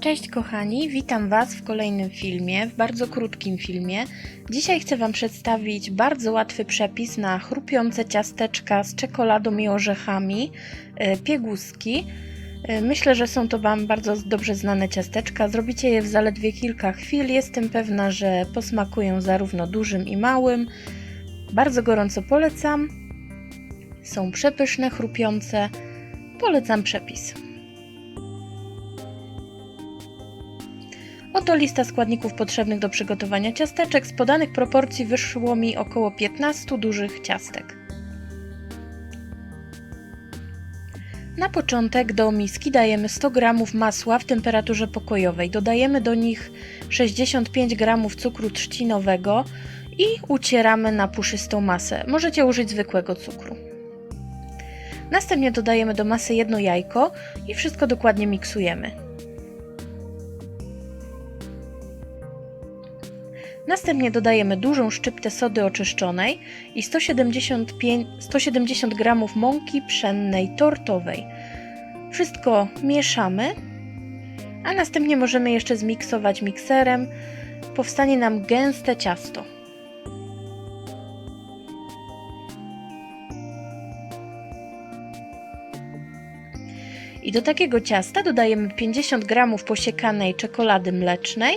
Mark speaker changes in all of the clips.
Speaker 1: Cześć kochani, witam Was w kolejnym filmie, w bardzo krótkim filmie. Dzisiaj chcę Wam przedstawić bardzo łatwy przepis na chrupiące ciasteczka z czekoladą i orzechami, e, pieguski. E, Myślę, że są to Wam bardzo dobrze znane ciasteczka. Zrobicie je w zaledwie kilka chwil. Jestem pewna, że posmakują zarówno dużym i małym. Bardzo gorąco polecam. Są przepyszne, chrupiące. Polecam przepis. Oto lista składników potrzebnych do przygotowania ciasteczek. Z podanych proporcji wyszło mi około 15 dużych ciastek. Na początek do miski dajemy 100 g masła w temperaturze pokojowej. Dodajemy do nich 65 g cukru trzcinowego i ucieramy na puszystą masę. Możecie użyć zwykłego cukru. Następnie dodajemy do masy jedno jajko i wszystko dokładnie miksujemy. Następnie dodajemy dużą szczyptę sody oczyszczonej i 175, 170 g mąki pszennej tortowej. Wszystko mieszamy, a następnie możemy jeszcze zmiksować mikserem. Powstanie nam gęste ciasto. I do takiego ciasta dodajemy 50 g posiekanej czekolady mlecznej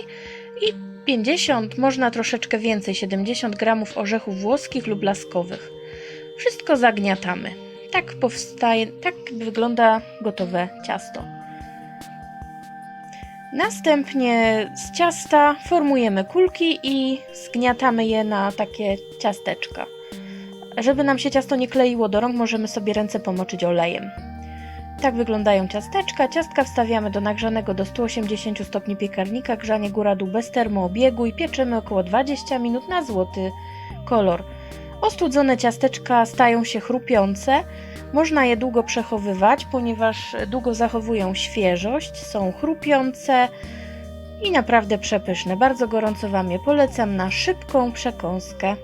Speaker 1: i 50, można troszeczkę więcej, 70 g orzechów włoskich lub laskowych. Wszystko zagniatamy. Tak powstaje, tak wygląda gotowe ciasto. Następnie z ciasta formujemy kulki i zgniatamy je na takie ciasteczka. Żeby nam się ciasto nie kleiło do rąk, możemy sobie ręce pomoczyć olejem. Tak wyglądają ciasteczka. Ciastka wstawiamy do nagrzanego do 180 stopni piekarnika, grzanie góra-dół bez termoobiegu i pieczemy około 20 minut na złoty kolor. Ostudzone ciasteczka stają się chrupiące. Można je długo przechowywać, ponieważ długo zachowują świeżość, są chrupiące i naprawdę przepyszne. Bardzo gorąco Wam je polecam na szybką przekąskę.